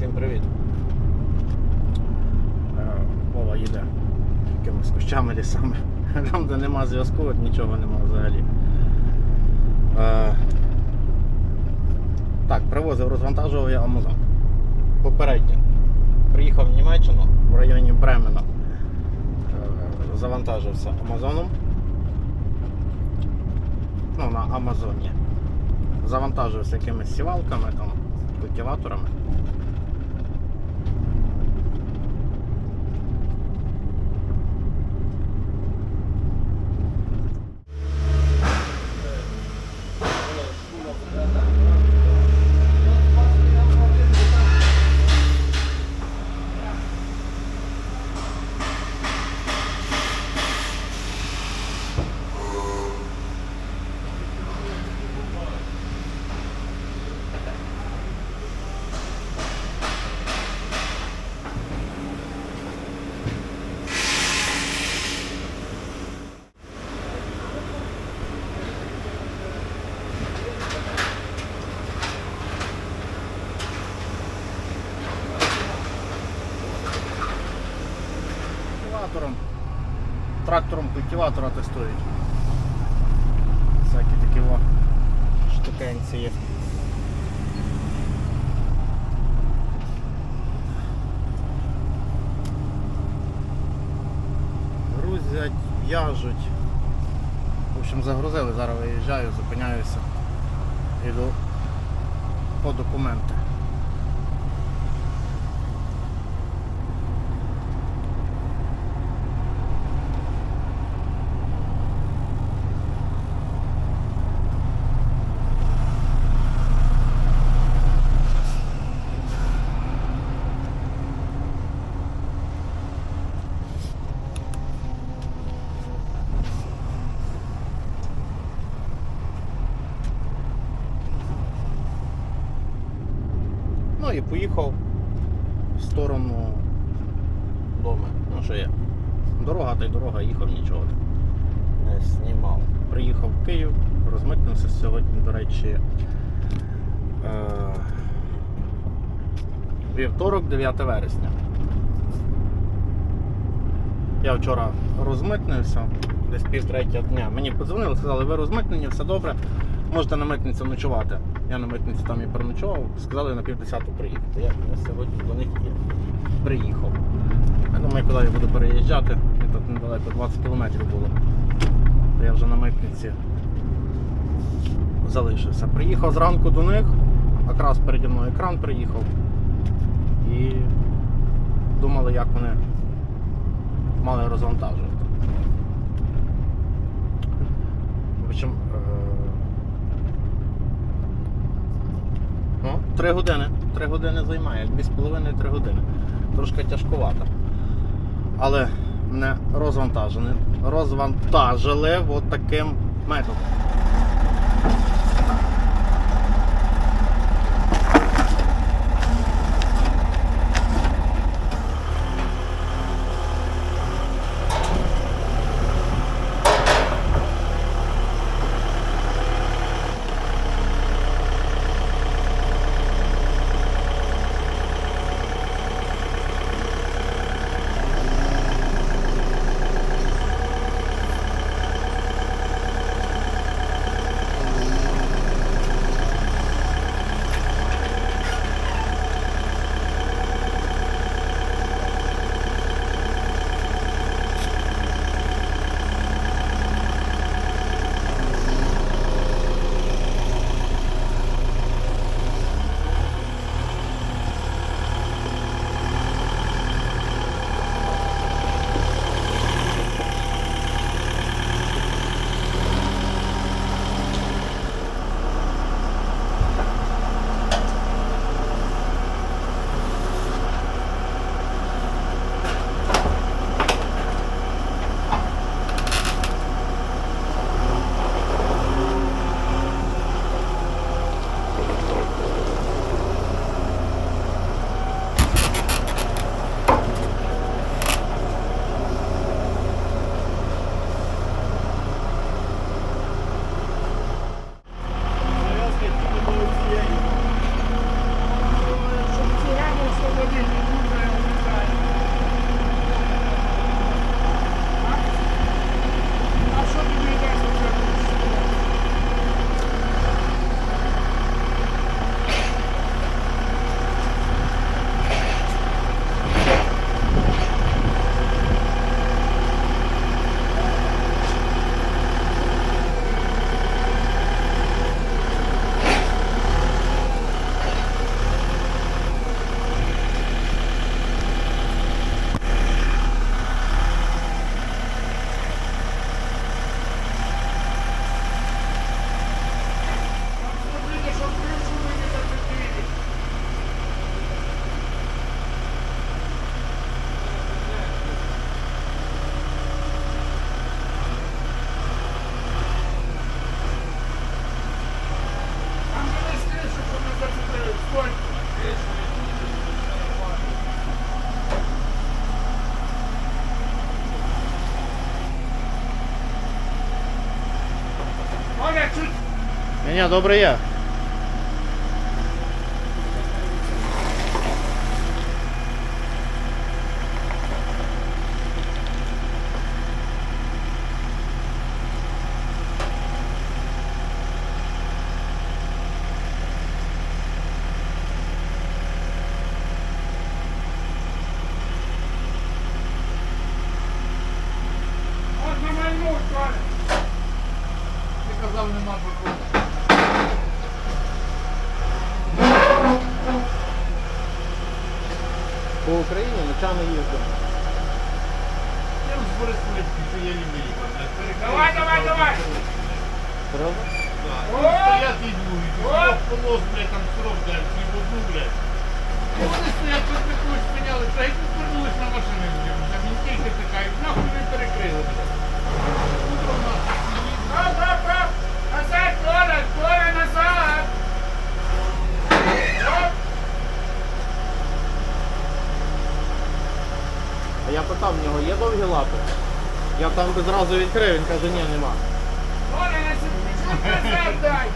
Всім привіт. Е, Вова їде якимись кущами лісами. Там, де нема зв'язку, нічого нема взагалі. Е, Так, привозив, розвантажував я Амазон. Попередньо. Приїхав в Німеччину в районі Бремена. Е, Завантажився Амазоном. Ну, на Амазоні. Завантажився якимись сівалками, там, культиваторами. Культиватора тестують. Всякі такі о штукенці є. Грузять, в'яжуть. В общем, загрузили, зараз виїжджаю, зупиняюся. Іду по документи. Ну і поїхав в сторону дому. Ну що є? Дорога та й дорога, їхав нічого не знімав. Приїхав в Київ, розмитнився сьогодні, до речі. Е- Вівторок, 9 вересня. Я вчора розмитнився, десь пів третього дня. Мені подзвонили, сказали, ви розмитнені, все добре, можете на митниці ночувати. Я на митниці там і переночував, сказали на півдесяту приїхати. Я, сьогодні до них і приїхав. Я думаю, куди я буду переїжджати. І тут недалеко 20 кілометрів було. То я вже на митниці залишився. Приїхав зранку до них, якраз переді мною екран приїхав. І думали, як вони мали розвантажувати. В общем, ну, три години. Три години займає, дві з половиною три години. Трошки тяжкувато. Але не розвантажені. Розвантажили от таким методом. дня, добре я. Ти казав, нема баку. Україні, ночами їздимо. Я в Борисполі, що я не виїхав. Давай, давай, давай! Правда? Так. Стоять і двоють. Полос, блядь, там срок, блядь, і воду, блядь. Вони стоять, тут не хочуть, спиняли, та на там би зразу відкрив, він каже, ні, нема. Оля, не дай!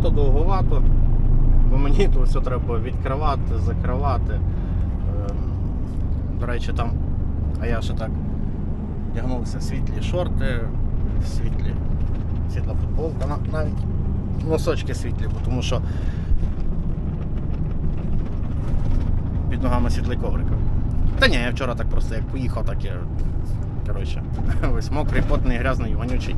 Тяжкувато, довговато, бо мені тут все треба відкривати, закривати. Ем, До речі, там, а я ще так вдягнувся світлі шорти, світлі, світла футболка, навіть носочки світлі, бо тому що під ногами світлий коврик. Та ні, я вчора так просто як поїхав, так я. Коротше, ось мокрий, потний, грязний, вонючий.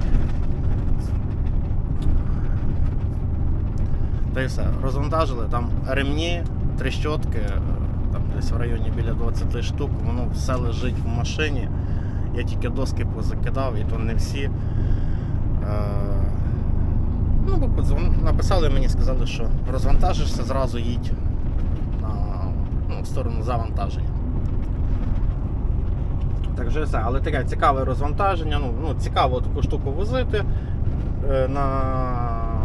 Та й все, розвантажили, там ремні, трещотки, е, там десь в районі біля 20 штук, воно все лежить в машині. Я тільки доски позакидав, і то не всі. Е, Ну, написали мені, сказали, що розвантажишся, зразу їдь на ну, в сторону завантаження. Так вже все, але таке цікаве розвантаження. Ну, ну, цікаво таку штуку возити. Е, На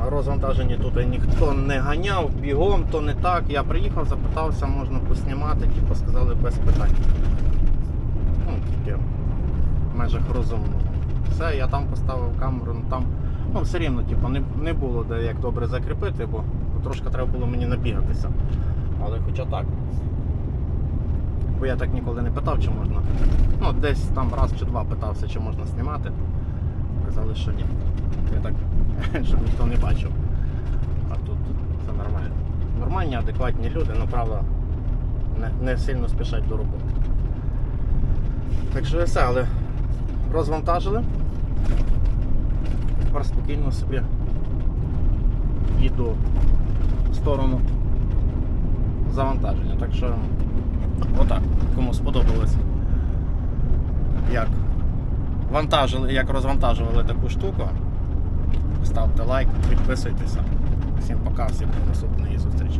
розвантаженні тут ніхто не ганяв, бігом, то не так. Я приїхав, запитався, можна поснімати, типу сказали без питань. Ну, тільки в межах розумного. Все, я там поставив камеру, ну там ну, все рівно типу, не, не було де як добре закріпити, бо трошки треба було мені набігатися. Але хоча так. Бо я так ніколи не питав, чи можна. Ну, десь там раз чи два питався, чи можна знімати. Казали, що ні. Я так, щоб ніхто не бачив. А тут все нормально. Нормальні, адекватні люди, ну правда, не, не сильно спішать до роботи. Так що все, але розвантажили. Тепер спокійно собі їду в сторону завантаження. Так що отак, кому сподобалось, як вантажили, як розвантажували таку штуку. Ставте лайк, підписуйтеся. Всім пока, всім до наступної зустрічі.